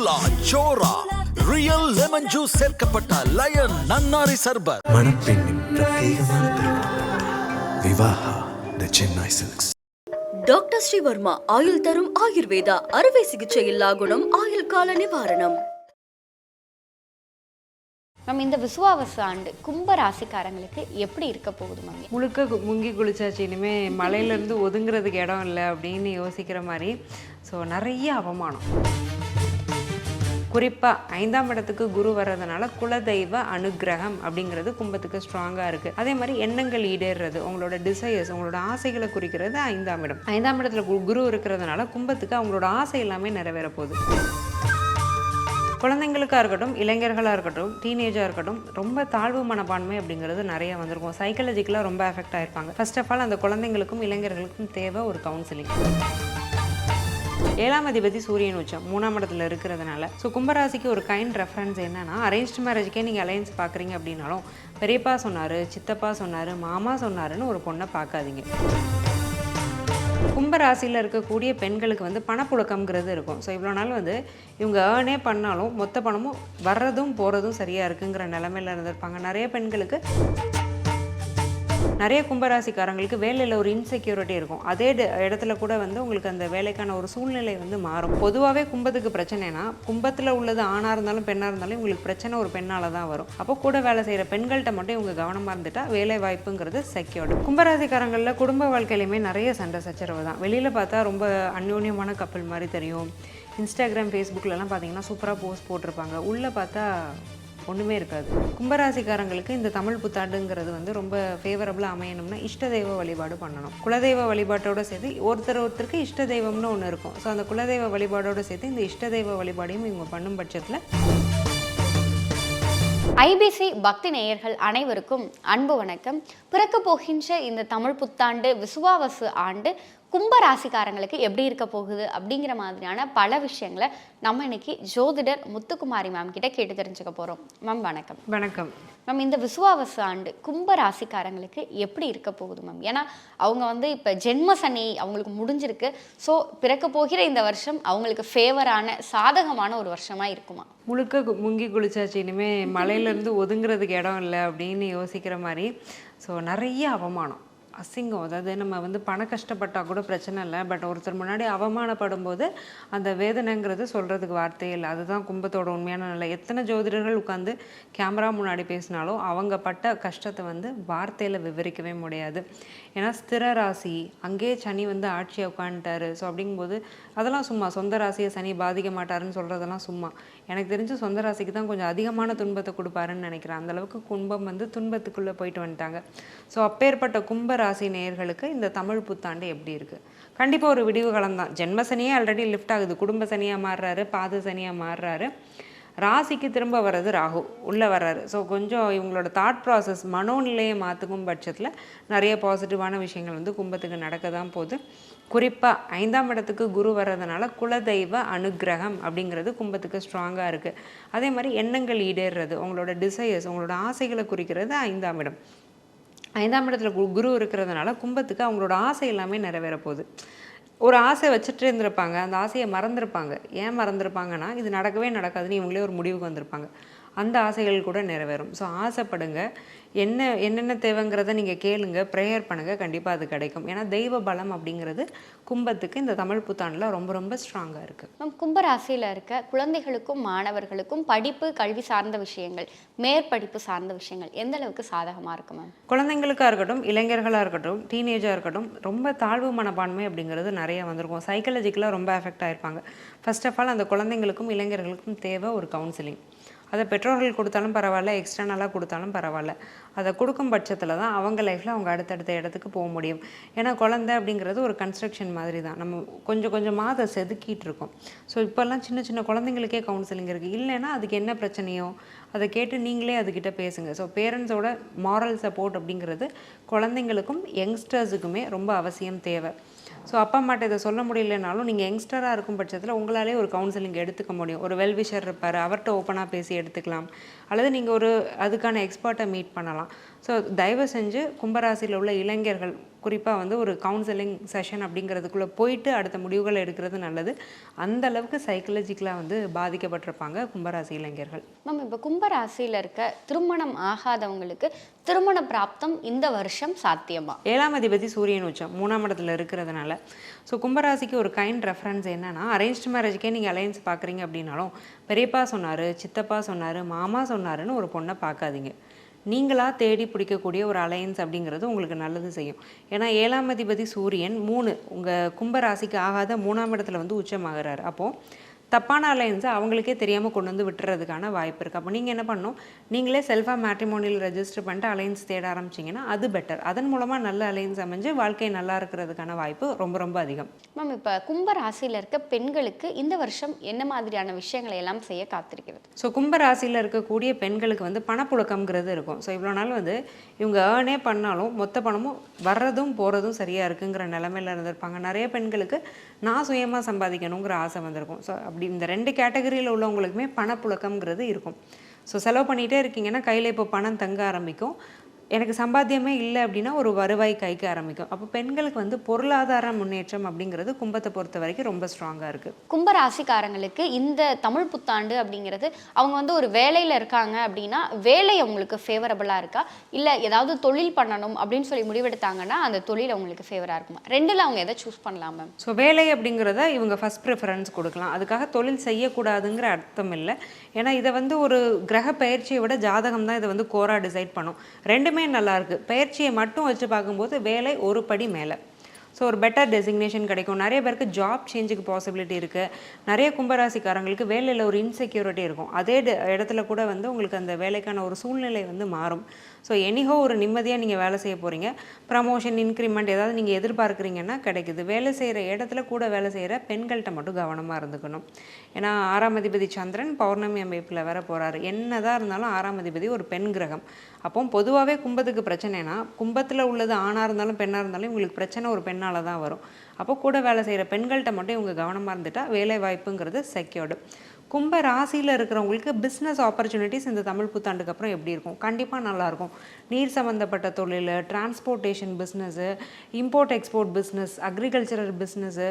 சோலா சோரா real lemon juice சேர்க்கப்பட்ட line நன்னாரி சர்பத் மணப்பெண்ணின் பிரத்யேகமான திருமணம் Vivaha the Chennai Silks doctor Srivarma ஆயுள் தரும் ஆயுர்வேதா அறுவை சிகிச்சை இல்லா குணம் ஆயுள் கால நிவாரணம். மேம் இந்த விசுவாவச ஆண்டு கும்ப ராசிக்காரங்களுக்கு எப்படி இருக்க போகுது மேம்? முழுக்க கு- முங்கி குளிச்சாச்சு. இனிமேல் மலையிலேருந்து ஒதுங்குறதுக்கு இடம் இல்லை அப்படின்னு யோசிக்கிற மாதிரி. ஸோ நிறைய அவமானம். குறிப்பாக ஐந்தாம் இடத்துக்கு குரு வர்றதுனால குலதெய்வ அனுக்கிரகம் அப்படிங்கிறது கும்பத்துக்கு ஸ்ட்ராங்காக இருக்குது அதே மாதிரி எண்ணங்கள் ஈடேறுறது உங்களோட டிசையர்ஸ் உங்களோட ஆசைகளை குறிக்கிறது ஐந்தாம் இடம். ஐந்தாம் இடத்துல கு- குரு இருக்கிறதுனால கும்பத்துக்கு அவங்களோட ஆசை எல்லாமே நிறைவேற போகுது. குழந்தைங்களுக்காக இருக்கட்டும் இளைஞர்களாக இருக்கட்டும் டீனேஜாக இருக்கட்டும் ரொம்ப தாழ்வு மனப்பான்மை அப்படிங்கிறது நிறைய வந்திருக்கும். சைக்காலஜிக்கலாக ரொம்ப எஃபெக்ட் ஆயிருப்பாங்க. ஃபர்ஸ்ட் ஆஃப் ஆல் அந்த குழந்தைங்களுக்கும் இளைஞர்களுக்கும் தேவை ஒரு கவுன்சிலிங் ஏழாம் அதிபதி சூரியன் உச்சம் மூணாம் இடத்துல இருக்கிறதுனால. ஸோ கும்பராசிக்கு ஒரு கைண்ட் ரெஃபரன்ஸ் என்னன்னா அரேஞ்ச் மேரேஜ்க்கே நீங்கள் அலையன்ஸ் பார்க்குறீங்க அப்படின்னாலும் பெரியப்பா சொன்னார் சித்தப்பா சொன்னார் மாமா சொன்னாருன்னு ஒரு பொண்ணை பார்க்காதீங்க கும்பராசியில் இருக்கக்கூடிய பெண்களுக்கு வந்து பணப்புழக்கம்ங்கிறது இருக்கும். ஸோ இவ்வளோ நாள் வந்து இவங்க ஏர்னே பண்ணாலும் மொத்த பணமும் வர்றதும் போகிறதும் சரியாக இருக்குங்கிற நிலமையில இருந்திருப்பாங்க. நிறைய பெண்களுக்கு நிறைய கும்பராசிக்காரங்களுக்கு வேலையில் ஒரு இன்செக்யூரிட்டி இருக்கும். அதே இடத்துல கூட வந்து உங்களுக்கு அந்த வேலைக்கான ஒரு சூழ்நிலை வந்து மாறும். பொதுவாகவே கும்பத்துக்கு பிரச்சனைனா கும்பத்தில் உள்ளது ஆணாக இருந்தாலும் பெண்ணாக இருந்தாலும் உங்களுக்கு பிரச்சனை ஒரு பெண்ணால் தான் வரும். அப்போ கூட வேலை செய்கிற பெண்கள்கிட்ட மட்டும் இவங்க கவனமாக இருந்துட்டா வேலை வாய்ப்புங்கிறது செக்யூர்டு கும்பராசிக்காரங்களில் குடும்ப வாழ்க்கையிலையுமே நிறைய சண்டை சச்சரவு தான். வெளியில் பார்த்தா ரொம்ப அந்யோன்யமான கப்பல் மாதிரி தெரியும். இன்ஸ்டாகிராம் ஃபேஸ்புக்கிலலாம் பார்த்தீங்கன்னா சூப்பராக போஸ்ட் போட்டிருப்பாங்க. உள்ளே பார்த்தா ஒன்றுமே இருக்காது. கும்பராசிக்காரங்களுக்கு இந்த தமிழ் புத்தாண்டுங்கிறது வந்து ரொம்ப ஃபேவரபுளாக அமையணும்னா இஷ்ட தெய்வ வழிபாடு பண்ணணும். குலதெய்வ வழிபாட்டோட சேர்த்து ஒருத்தர் ஒருத்தருக்கு இஷ்ட தெய்வம்னு ஒன்று இருக்கும். ஸோ அந்த குலதெய்வ வழிபாடோட சேர்த்து இந்த இஷ்ட தெய்வ வழிபாடையும் இவங்க பண்ணும் பட்சத்தில் ஐபிசி பக்தி நேயர்கள் அனைவருக்கும் அன்பு வணக்கம். பிறக்க போகின்ற இந்த தமிழ் புத்தாண்டு விசுவாவசு ஆண்டு கும்ப ராசிக்காரங்களுக்கு எப்படி இருக்க போகுது அப்படிங்கிற மாதிரியான பல விஷயங்களை நம்ம இன்னைக்கு ஜோதிடர் முத்துக்குமாரி மேம் கிட்ட கேட்டு தெரிஞ்சுக்க போறோம். மேம் வணக்கம். வணக்கம். மேம் இந்த விசுவாவச ஆண்டு கும்ப ராசிக்காரங்களுக்கு எப்படி இருக்க போகுது மேம் ஏன்னா அவங்க வந்து இப்போ ஜென்ம சனி அவங்களுக்கு முடிஞ்சிருக்கு. ஸோ பிறக்க போகிற இந்த வருஷம் அவங்களுக்கு ஃபேவரான சாதகமான ஒரு வருஷமா இருக்குமா? முழுக்க முங்கி குளிச்சாச்சு. இனிமேல் மலையிலேருந்து ஒதுங்குறதுக்கு இடம் இல்லை அப்படின்னு யோசிக்கிற மாதிரி. ஸோ நிறைய அவமானம். அசிங்கம். அதாவது நம்ம வந்து பண கஷ்டப்பட்டால் கூட பிரச்சனை இல்லை. பட் ஒருத்தர் முன்னாடி அவமானப்படும் போது அந்த வேதனைங்கிறது சொல்கிறதுக்கு வார்த்தையே இல்லை. அதுதான் கும்பத்தோட உண்மையான நிலை. எத்தனை ஜோதிடர்கள் உட்காந்து கேமரா முன்னாடி பேசினாலும் அவங்க பட்ட கஷ்டத்தை வந்து வார்த்தையில் விவரிக்கவே முடியாது. ஏன்னா ஸ்திர ராசி அங்கேயே சனி வந்து ஆட்சியை உட்காந்துட்டாரு ஸோ அப்படிங்கும்போது அதெல்லாம் சும்மா. சொந்த ராசியை சனி பாதிக்க மாட்டாருன்னு சொல்கிறதெல்லாம் சும்மா. எனக்கு தெரிஞ்சு சொந்த ராசிக்கு தான் கொஞ்சம் அதிகமான துன்பத்தை கொடுப்பாருன்னு நினைக்கிறேன். அந்த அளவுக்கு கும்பம் வந்து துன்பத்துக்குள்ளே போயிட்டு வந்துட்டாங்க. ஸோ அப்பேற்பட்ட கும்ப ராசி நேயர்களுக்கு இந்த தமிழ் புத்தாண்டு எப்படி இருக்குது கண்டிப்பாக ஒரு விடிவு காலம் தான். ஜென்ம சனியே ஆல்ரெடி லிஃப்ட் ஆகுது. குடும்ப சனியாக மாறுறாரு பாத சனியாக மாறுறாரு. ராசிக்கு திரும்ப வர்றது ராகு. உள்ளே வர்றாரு. ஸோ கொஞ்சம் இவங்களோட தாட் ப்ராசஸ் மனோநிலையை மாற்றுக்கும் பட்சத்தில் நிறைய பாசிட்டிவான விஷயங்கள் வந்து கும்பத்துக்கு நடக்க தான் போகுது. குறிப்பாக ஐந்தாம் இடத்துக்கு குரு வர்றதுனால குலதெய்வ அனுக்கிரகம் அப்படிங்கிறது கும்பத்துக்கு ஸ்ட்ராங்காக இருக்குது அதே மாதிரி எண்ணங்கள் ஈடேறுறது உங்களோட டிசையர்ஸ் உங்களோட ஆசைகளை குறிக்கிறது ஐந்தாம் இடம். ஐந்தாம் இடத்துல கு- குரு இருக்கிறதுனால கும்பத்துக்கு அவங்களோட ஆசை எல்லாமே நிறைவேற போகுது. ஒரு ஆசை வச்சுட்டு இருந்திருப்பாங்க அந்த ஆசையை மறந்துருப்பாங்க. ஏன் மறந்துருப்பாங்கன்னா இது நடக்கவே நடக்காதுன்னு இவங்களே ஒரு முடிவுக்கு வந்திருப்பாங்க. அந்த ஆசைகள் கூட நிறைவேறும். ஸோ ஆசைப்படுங்க. என்ன என்னென்ன தேவைங்கிறத நீங்கள் கேளுங்க. ப்ரேயர் பண்ணுங்கள் கண்டிப்பாக அது கிடைக்கும். ஏன்னா தெய்வ பலம் அப்படிங்கிறது கும்பத்துக்கு இந்த தமிழ் புத்தாண்டில் ரொம்ப ரொம்ப ஸ்ட்ராங்காக இருக்குது மேம் கும்ப ராசியில இருக்க குழந்தைகளுக்கும் மாணவர்களுக்கும் படிப்பு கல்வி சார்ந்த விஷயங்கள் மேற்படிப்பு சார்ந்த விஷயங்கள் எந்த அளவுக்கு சாதகமா இருக்கு மேம்? குழந்தைங்களுக்காக இருக்கட்டும் இளைஞர்களாக இருக்கட்டும் டீனேஜாக இருக்கட்டும் ரொம்ப தாழ்வு மனப்பான்மை அப்படிங்கிறது நிறைய வந்திருக்கும். சைக்காலஜிக்கலாக ரொம்ப எஃபெக்ட் ஆயிருப்பாங்க. ஃபர்ஸ்ட் ஆஃப் ஆல் அந்த குழந்தைங்களுக்கும் இளைஞர்களுக்கும் தேவை ஒரு கவுன்சிலிங் அதை பெற்றோர்கள் கொடுத்தாலும் பரவாயில்ல எக்ஸ்டர்னலாக கொடுத்தாலும் பரவாயில்ல. அதை கொடுக்கும் பட்சத்தில் தான் அவங்க லைஃப்பில் அவங்க அடுத்தடுத்த இடத்துக்கு போக முடியும். ஏன்னா குழந்தை அப்படிங்கிறது ஒரு கன்ஸ்ட்ரக்ஷன் மாதிரி தான். நம்ம கொஞ்சம் கொஞ்சமாக அதை செதுக்கிட்டு இருக்கோம். ஸோ இப்போல்லாம் சின்ன சின்ன குழந்தைங்களுக்கே கவுன்சிலிங் இருக்குது இல்லைன்னா அதுக்கு என்ன பிரச்சனையோ அதை கேட்டு நீங்களே அதுக்கிட்ட பேசுங்க. ஸோ பேரண்ட்ஸோட மாரல் சப்போர்ட் அப்படிங்கிறது குழந்தைங்களுக்கும் யங்ஸ்டர்ஸுக்குமே ரொம்ப அவசியம் தேவை. ஸோ அப்பா அம்மாட்ட இதை சொல்ல முடியலனாலும் நீங்கள் யங்ஸ்டராக இருக்கும் பட்சத்தில் உங்களாலே ஒரு கவுன்சிலிங் எடுத்துக்க முடியும். ஒரு வெல்விஷர் இருப்பார். அவர்கிட்ட ஓப்பனாக பேசி எடுத்துக்கலாம். அல்லது நீங்கள் ஒரு அதுக்கான எக்ஸ்பர்ட்டை மீட் பண்ணலாம். ஸோ தயவு செஞ்சு கும்பராசியில் உள்ள இளைஞர்கள் குறிப்பாக வந்து ஒரு கவுன்சிலிங் செஷன் அப்படிங்கிறதுக்குள்ளே போயிட்டு அடுத்த முடிவுகளை எடுக்கிறது நல்லது. அந்த அளவுக்கு சைக்கலஜிக்கலாக வந்து பாதிக்கப்பட்டிருப்பாங்க கும்பராசி இளைஞர்கள். மேம் இப்போ கும்பராசியில் இருக்க திருமணம் ஆகாதவங்களுக்கு திருமண பிராப்தம் இந்த வருஷம் சாத்தியமா? ஏழாம் அதிபதி சூரியன் உச்சம் மூணாம் இடத்துல இருக்கிறதுனால. ஸோ கும்பராசிக்கு ஒரு கைண்ட் ரெஃபரன்ஸ் என்னன்னா அரேஞ்ச் மேரேஜ்க்கே நீங்கள் அலையன்ஸ் பார்க்குறீங்க அப்படின்னாலும் பெரியப்பா சொன்னார் சித்தப்பா சொன்னார் மாமா சொன்னாருன்னு ஒரு பொண்ணை பார்க்காதீங்க நீங்களாக தேடி பிடிக்கக்கூடிய ஒரு அலையன்ஸ் அப்படிங்கிறது உங்களுக்கு நல்லது செய்யும். ஏன்னா ஏழாம் அதிபதி சூரியன் மூணு உங்கள் கும்பராசிக்கு ஆகாத மூணாம் இடத்துல வந்து உச்சமாகிறாரு. அப்போது தப்பான அலையன்ஸை அவங்களுக்கே தெரியாமல் கொண்டு வந்து விட்டுறதுக்கான வாய்ப்பு இருக்குது அப்போ நீங்கள் என்ன பண்ணணும்? நீங்களே செல்ஃபாக மேட்ரிமோனியல் ரெஜிஸ்டர் பண்ணிட்டு அலையன்ஸ் தேட ஆரம்பிச்சிங்கன்னா அது பெட்டர் அதன் மூலமாக நல்ல அலையன்ஸ் அமைஞ்சு வாழ்க்கை நல்லா இருக்கிறதுக்கான வாய்ப்பு ரொம்ப ரொம்ப அதிகம். மேம் இப்போ கும்பராசியில் இருக்க பெண்களுக்கு இந்த வருஷம் என்ன மாதிரியான விஷயங்களை எல்லாம் செய்ய காத்திருக்கிறது? ஸோ கும்ப ராசியில் இருக்கக்கூடிய பெண்களுக்கு வந்து பணப்புழக்கம்ங்கிறது இருக்கும். ஸோ இவ்வளோ நாள் வந்து இவங்க ஏர்னே பண்ணாலும் மொத்த பணமும் வர்றதும் போகிறதும் சரியாக இருக்குங்கிற நிலமையில இருந்திருப்பாங்க. நிறைய பெண்களுக்கு நான் சுயமாக சம்பாதிக்கணுங்கிற ஆசை வந்திருக்கும். ஸோ அப்படி இந்த ரெண்டு கேட்டகரியில் உள்ளவங்களுக்குமே பணப்புழக்கம்ங்கிறது இருக்கும். ஸோ செலவு பண்ணிகிட்டே இருக்கீங்கன்னா கையில் இப்போ பணம் தங்க ஆரம்பிக்கும். எனக்கு சம்பாத்தியமே இல்லை அப்படின்னா ஒரு வருவாய் கைக்கு ஆரம்பிக்கும். அப்போ பெண்களுக்கு வந்து பொருளாதார முன்னேற்றம் அப்படிங்கிறது கும்பத்தை பொறுத்த வரைக்கும் ரொம்ப ஸ்ட்ராங்காக இருக்குது கும்பராசிக்காரங்களுக்கு இந்த தமிழ் புத்தாண்டு அப்படிங்கிறது அவங்க வந்து ஒரு வேலையில் இருக்காங்க அப்படின்னா வேலை அவங்களுக்கு ஃபேவரபுளாக இருக்கா? இல்லை ஏதாவது தொழில் பண்ணணும் அப்படின்னு சொல்லி முடிவெடுத்தாங்கன்னா அந்த தொழில் அவங்களுக்கு ஃபேவராக இருக்குமா? ரெண்டில் அவங்க எதை சூஸ் பண்ணலாம் மேம் ஸோ வேலை அப்படிங்கிறத இவங்க ஃபஸ்ட் ப்ரிஃபரன்ஸ் கொடுக்கலாம். அதுக்காக தொழில் செய்யக்கூடாதுங்கிற அர்த்தம் இல்லை. ஏன்னா இதை வந்து ஒரு கிரக பயிற்சியை விட ஜாதகம் தான் இதை வந்து கோரா டிசைட் பண்ணும். ரெண்டுமே ரெண்டுமே நல்லாயிருக்கு பயிற்சியை மட்டும் வச்சு பார்க்கும்போது வேலை ஒரு படி மேலே. ஸோ ஒரு பெட்டர் டெசிக்னேஷன் கிடைக்கும். நிறைய பேருக்கு ஜாப் சேஞ்சுக்கு பாசிபிலிட்டி இருக்குது நிறைய கும்பராசிக்காரங்களுக்கு வேலையில் ஒரு இன்செக்யூரிட்டி இருக்கும். அதே இடத்துல கூட வந்து உங்களுக்கு அந்த வேலைக்கான ஒரு சூழ்நிலை வந்து மாறும். ஸோ எனிஹோ ஒரு நிம்மதியாக நீங்கள் வேலை செய்ய போகிறீங்க ப்ரமோஷன் இன்க்ரிமெண்ட் ஏதாவது நீங்கள் எதிர்பார்க்குறீங்கன்னா கிடைக்குது. வேலை செய்கிற இடத்துல கூட வேலை செய்கிற பெண்கள்கிட்ட மட்டும் கவனமாக இருந்துக்கணும். ஏன்னா ஆறாம் அதிபதி சந்திரன் பௌர்ணமி அமைப்பில் வர போகிறாரு என்னதான் இருந்தாலும் ஆறாம் அதிபதி ஒரு பெண் கிரகம். அப்போ பொதுவாகவே கும்பத்துக்கு பிரச்சனைனா கும்பத்தில் உள்ளது ஆணாக இருந்தாலும் பெண்ணாக இருந்தாலும் இவங்களுக்கு பிரச்சனை ஒரு பெண்ணால் தான் வரும். அப்போ கூட வேலை செய்கிற பெண்கள்கிட்ட மட்டும் இவங்க கவனமாக இருந்துட்டால் வேலை வாய்ப்புங்கிறது செக்யூர்டு கும்ப ராசியில் இருக்கிறவங்களுக்கு பிஸ்னஸ் ஆப்பர்ச்சுனிட்டிஸ் இந்த தமிழ் புத்தாண்டுக்கு அப்புறம் எப்படி இருக்கும்? கண்டிப்பாக நல்லாயிருக்கும் நீர் சம்மந்தப்பட்ட தொழில் transportation business import export business agricultural business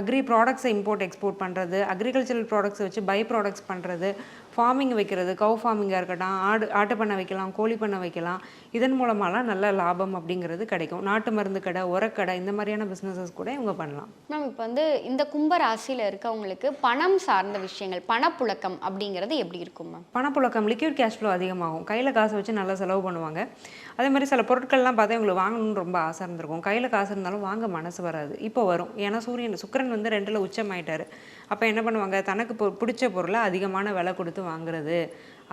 agri ப்ராடக்ட்ஸை இம்போர்ட் எக்ஸ்போர்ட் பண்ணுறது அக்ரிகல்ச்சரல் ப்ராடக்ட்ஸை வச்சு பை ப்ராடக்ட்ஸ் பண்ணுறது ஃபார்மிங் வைக்கிறது கவு ஃபார்மிங்காக இருக்கட்டும் ஆடு ஆட்டு பண்ணை வைக்கலாம் கோழி பண்ணை வைக்கலாம் இதன் மூலமாலாம் நல்ல லாபம் அப்படிங்கிறது கிடைக்கும். நாட்டு மருந்து கடை உரக்கடை இந்த மாதிரியான பிஸ்னஸஸ் கூட இவங்க பண்ணலாம். மேம் இப்போ வந்து இந்த கும்ப ராசியில் இருக்கவங்களுக்கு பணம் சார்ந்த விஷயங்கள் பணப்புழக்கம் அப்படிங்கிறது எப்படி இருக்கும் மேம் பணப்புழக்கம் லிக்விட் கேஷ் ஃப்ளோ அதிகமாகும். கையில் காசு வச்சு நல்லா செலவு பண்ணுவாங்க. அதே மாதிரி சில பொருட்கள்லாம் பார்த்தா இவங்களுக்கு வாங்கணும்னு ரொம்ப ஆசை இருந்திருக்கும். கையில் காசு இருந்தாலும் வாங்க மனசு வராது. இப்போ வரும். ஏன்னா சூரியன் சுக்கிரன் வந்து ரெண்டில் உச்சமாயிட்டாரு. அப்போ என்ன பண்ணுவாங்க? தனக்கு பிடிச்ச பொருளை அதிகமான விலை கொடுத்து வாங்குறது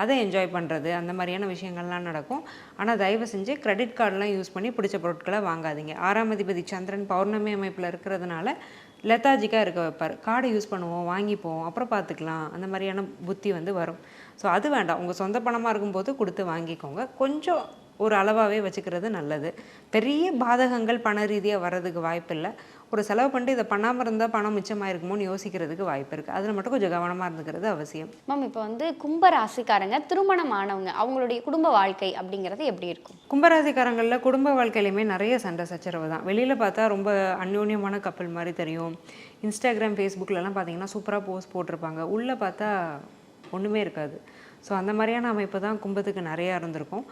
அதை என்ஜாய் பண்ணுறது அந்த மாதிரியான விஷயங்கள்லாம் நடக்கும். ஆனால் தயவு செஞ்சு கிரெடிட் கார்டெலாம் யூஸ் பண்ணி பிடிச்ச பொருட்களை வாங்காதீங்க. ஆறாம் அதிபதி சந்திரன் பௌர்ணமி அமைப்பில் இருக்கிறதுனால லெத்தாஜிக்காக இருக்க வைப்பார். கார்டை யூஸ் பண்ணுவோம் வாங்கிப்போம் அப்புறம் பார்த்துக்கலாம். அந்த மாதிரியான புத்தி வந்து வரும். ஸோ அது வேண்டாம். உங்கள் சொந்த பணமாக இருக்கும்போது கொடுத்து வாங்கிக்கோங்க. கொஞ்சம் ஒரு அளவாகவே வச்சுக்கிறது நல்லது. பெரிய பாதகங்கள் பண ரீதியாக வர்றதுக்கு வாய்ப்பு இல்லை ஒரு செலவு பண்ணிட்டு இதை பண்ணாமல் இருந்தால் பணம் மிச்சமாயிருக்குமோன்னு யோசிக்கிறதுக்கு வாய்ப்பு இருக்குது அதில் மட்டும் கொஞ்சம் கவனமாக இருந்துக்கிறது அவசியம். மேம் இப்போ வந்து கும்ப ராசிக்காரங்க திருமணம் ஆனவங்க அவங்களுடைய குடும்ப வாழ்க்கை அப்படிங்கிறது எப்படி இருக்கும்? கும்பராசிக்காரங்களில் குடும்ப வாழ்க்கையிலையுமே நிறைய சண்டை சச்சரவு தான். வெளியில் பார்த்தா ரொம்ப அந்யோன்யமான கப்பல் மாதிரி தெரியும். இன்ஸ்டாகிராம் ஃபேஸ்புக்லலாம் பார்த்தீங்கன்னா சூப்பராக போஸ்ட் போட்டிருப்பாங்க. உள்ளே பார்த்தா ஒன்றுமே இருக்காது. ஸோ அந்த மாதிரியான அமைப்பு தான் கும்பத்துக்கு நிறையா இருந்திருக்கும்.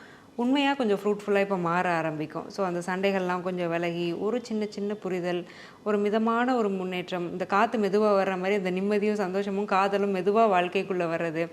உண்மையாக கொஞ்சம் ஃப்ரூட்ஃபுல்லாக இப்போ மாற ஆரம்பிக்கும். ஸோ அந்த சண்டைகள்லாம் கொஞ்சம் விலகி ஒரு சின்ன சின்ன புரிதல் ஒரு மிதமான ஒரு முன்னேற்றம் இந்த காற்று மெதுவாக வர்ற மாதிரி இந்த நிம்மதியும் சந்தோஷமும் காதலும் மெதுவாக வாழ்க்கைக்குள்ளே வர்றது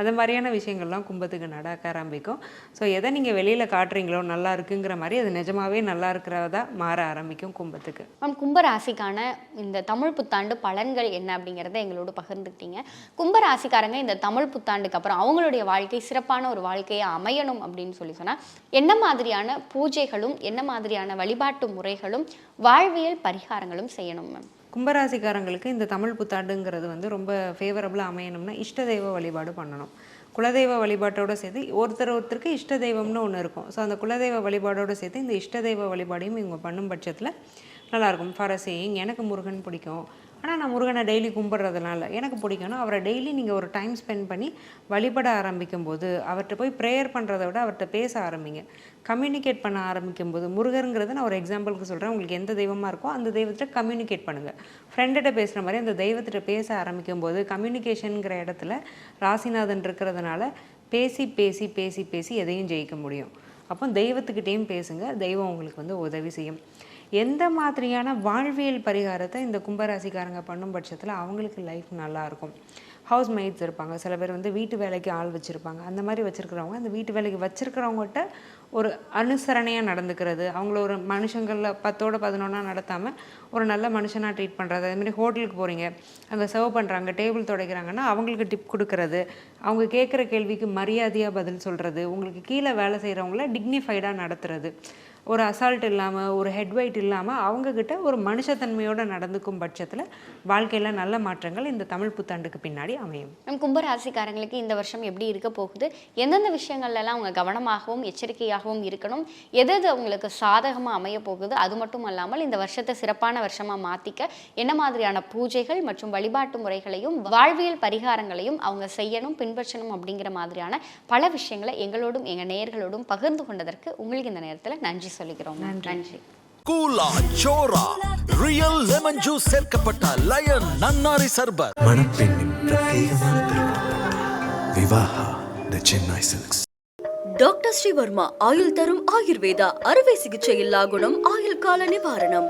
அந்த மாதிரியான விஷயங்கள்லாம் கும்பத்துக்கு நடக்க ஆரம்பிக்கும். ஸோ எதை நீங்கள் வெளியில் காட்டுறீங்களோ நல்லா இருக்குங்கிற மாதிரி அது நிஜமாவே நல்லா இருக்கிறதா மாற ஆரம்பிக்கும் கும்பத்துக்கு. மேம் கும்பராசிக்கான இந்த தமிழ் புத்தாண்டு பலன்கள் என்ன அப்படிங்கிறத எங்களோட பகிர்ந்துக்கிட்டீங்க. கும்பராசிக்காரங்க இந்த தமிழ் புத்தாண்டுக்கு அப்புறம் அவங்களுடைய வாழ்க்கை சிறப்பான ஒரு வாழ்க்கையை அமையணும் அப்படின்னு சொல்லி சொன்னால் என்ன மாதிரியான பூஜைகளும் என்ன மாதிரியான வழிபாட்டு முறைகளும் வாழ்வியல் பரிகாரங்களும் செய்யணும் மேம் கும்பராசிக்காரங்களுக்கு இந்த தமிழ் புத்தாண்டுங்கிறது வந்து ரொம்ப ஃபேவரபுளாக அமையணும்னா இஷ்ட தெய்வ வழிபாடு பண்ணணும். குலதெய்வ வழிபாட்டோட சேர்த்து ஒருத்தர் ஒருத்தருக்கு இஷ்ட தெய்வம்னு ஒன்று இருக்கும். ஸோ அந்த குலதெய்வ வழிபாடோடு சேர்த்து இந்த இஷ்ட தெய்வ வழிபாடையும் இவங்க பண்ணும் பட்சத்தில் நல்லாயிருக்கும். ஃபார் சேயிங் எனக்கு முருகன் பிடிக்கும். ஆனால் நான் முருகனை டெய்லி கும்பிட்றதுனால எனக்கு பிடிக்கணும் அவரை டெய்லி நீங்கள் ஒரு டைம் ஸ்பெண்ட் பண்ணி வழிபட ஆரம்பிக்கும் போது அவர்கிட்ட போய் ப்ரேயர் பண்ணுறதை விட அவர்கிட்ட பேச ஆரம்பிங்க. கம்யூனிகேட் பண்ண ஆரம்பிக்கும் போது முருகருங்கிறது நான் ஒரு எக்ஸாம்பிளுக்கு சொல்கிறேன் உங்களுக்கு எந்த தெய்வமாக இருக்கோ அந்த தெய்வத்திட்ட கம்யூனிகேட் பண்ணுங்கள் ஃப்ரெண்டிட்ட பேசுகிற மாதிரி அந்த தெய்வத்திட்ட பேச ஆரம்பிக்கும் போது கம்யூனிகேஷனுங்கிற இடத்துல ராசிநாதன் இருக்கிறதுனால பேசி பேசி பேசி பேசி எதையும் ஜெயிக்க முடியும். அப்போ தெய்வத்துக்கிட்டேயும் பேசுங்க. தெய்வம் உங்களுக்கு வந்து உதவி செய்யும். எந்த மாதிரியான வாழ்வியல் பரிகாரத்தை இந்த கும்பராசிக்காரங்க பண்ணும் பட்சத்தில் அவங்களுக்கு லைஃப் நல்லாயிருக்கும் ஹவுஸ் மெய்ட்ஸ் இருப்பாங்க. சில பேர் வந்து வீட்டு வேலைக்கு ஆள் வச்சுருப்பாங்க. அந்த மாதிரி வச்சுருக்கிறவங்க அந்த வீட்டு வேலைக்கு வச்சுருக்கிறவங்ககிட்ட ஒரு அனுசரணையாக நடந்துக்கிறது அவங்கள ஒரு மனுஷங்களில் பத்தோட பதினொன்றா நடத்தாமல் ஒரு நல்ல மனுஷனாக ட்ரீட் பண்ணுறது அதே மாதிரி ஹோட்டலுக்கு போகிறீங்க அங்கே சர்வ் பண்ணுறாங்க டேபிள் துடைக்கிறாங்கன்னா அவங்களுக்கு டிப் கொடுக்கறது. அவங்க கேட்குற கேள்விக்கு மரியாதையாக பதில் சொல்கிறது உங்களுக்கு கீழே வேலை செய்கிறவங்கள டிக்னிஃபைடாக நடத்துறது. ஒரு அசால்ட் இல்லாமல் ஒரு ஹெட் வெயிட் இல்லாமல் அவங்கக்கிட்ட ஒரு மனுஷத்தன்மையோடு நடந்துக்கும் பட்சத்தில் வாழ்க்கையில் நல்ல மாற்றங்கள் இந்த தமிழ் புத்தாண்டுக்கு பின்னாடி அமையும். நம் கும்பராசிக்காரங்களுக்கு இந்த வருஷம் எப்படி இருக்க போகுது? எந்தெந்த விஷயங்கள்லாம் அவங்க கவனமாகவும் எச்சரிக்கையாகவும் இருக்கணும்? எது எது அவங்களுக்கு சாதகமாக அமைய போகுது? அது மட்டும் அல்லாமல் இந்த வருஷத்தை சிறப்பான வருஷமாக மாற்றிக்க என்ன மாதிரியான பூஜைகள் மற்றும் வழிபாட்டு முறைகளையும் வாழ்வியல் பரிகாரங்களையும் அவங்க செய்யணும் பின்பற்றணும் அப்படிங்கிற மாதிரியான பல விஷயங்களை எங்களோடும் எங்கள் நேயர்களோடும் பகிர்ந்து கொண்டதற்கு உங்களுக்கு இந்த நேரத்தில் நன்றி சொல்லிக்கிறோம். நன்றி. கூலா சோரா ரியல் லெமன் ஜூஸ் சேர்க்கப்பட்ட லயன் நன்னாரி சர்பத். மணப்பெண்ணின் பிரத்யேகமான Vivaha the Chennai Silks. Doctor Srivarma ஆயுள் தரும் ஆயுர்வேதா அறுவை சிகிச்சை இல்லா குணம் ஆயுள் கால நிவாரணம்.